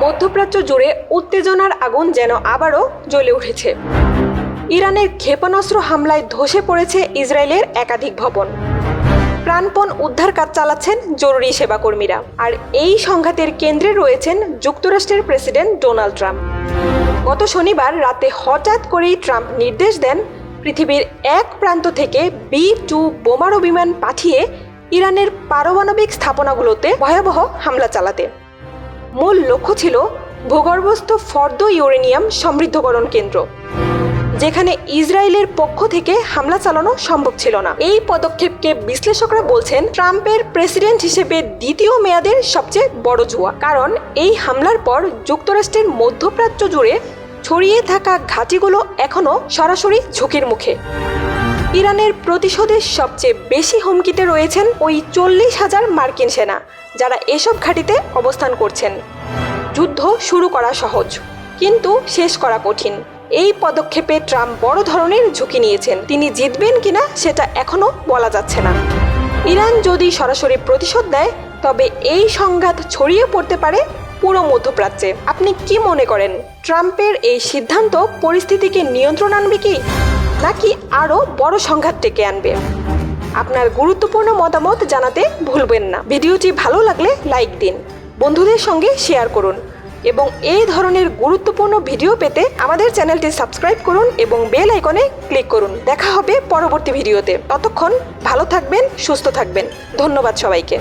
মধ্যপ্রাচ্য জুড়ে উত্তেজনার আগুন যেন আবারও জ্বলে উঠেছে। ইরানের ক্ষেপণাস্ত্র হামলায় ধসে পড়েছে ইসরায়েলের একাধিক ভবন। প্রাণপণ উদ্ধার কাজ চালাচ্ছেন জরুরি সেবাকর্মীরা। আর এই সংঘাতের কেন্দ্রে রয়েছেন যুক্তরাষ্ট্রের প্রেসিডেন্ট ডোনাল্ড ট্রাম্প। গত শনিবার রাতে হঠাৎ করেই ট্রাম্প নির্দেশ দেন পৃথিবীর এক প্রান্ত থেকে বি টু বোমারু বিমান পাঠিয়ে ইরানের পারমাণবিক স্থাপনাগুলোতে ভয়াবহ হামলা চালাতে। মূল লক্ষ্য ছিল ভূগর্ভস্থ ফর্দ ইউরেনিয়াম সমৃদ্ধকরণ কেন্দ্র, যেখানে ইসরায়েলের পক্ষ থেকে হামলা চালানো সম্ভব ছিল না। এই পদক্ষেপকে বিশ্লেষকরা বলছেন, ট্রাম্পের প্রেসিডেন্ট হিসেবে দ্বিতীয় মেয়াদের সবচেয়ে বড় জুয়া, কারণ এই হামলার পর যুক্তরাষ্ট্রের মধ্যপ্রাচ্য জুড়ে ছড়িয়ে থাকা ঘাঁটিগুলো এখনও সরাসরি ঝুঁকির মুখে। ইরানের প্রতিশোধের সবচেয়ে বেশি হুমকিতে রয়েছেন ওই চল্লিশ হাজার মার্কিন সেনা। যারা এসব ঘাঁটিতে অবস্থান করছেন। যুদ্ধ শুরু করা সহজ, কিন্তু শেষ করা কঠিন। এই পদক্ষেপে ট্রাম্প বড় ধরনের ঝুঁকি নিয়েছেন। তিনি জিতবেন কিনা সেটা এখনও বলা যাচ্ছে না। ইরান যদি সরাসরি প্রতিশোধ দেয়, তবে এই সংঘাত ছড়িয়ে পড়তে পারে পুরো মধ্যপ্রাচ্যে। আপনি কি মনে করেন, ট্রাম্পের এই সিদ্ধান্ত পরিস্থিতিকে নিয়ন্ত্রণ আনবে কি, নাকি আরও বড় সংঘাত ডেকে আনবে? আপনার গুরুত্বপূর্ণ মতামত জানাতে ভুলবেন না। ভিডিওটি ভালো লাগলে লাইক দিন, বন্ধুদের সঙ্গে শেয়ার করুন এবং এই ধরনের গুরুত্বপূর্ণ ভিডিও পেতে আমাদের চ্যানেলটি সাবস্ক্রাইব করুন এবং বেল আইকনে ক্লিক করুন। দেখা হবে পরবর্তী ভিডিওতে। ততক্ষণ ভালো থাকবেন, সুস্থ থাকবেন। ধন্যবাদ সবাইকে।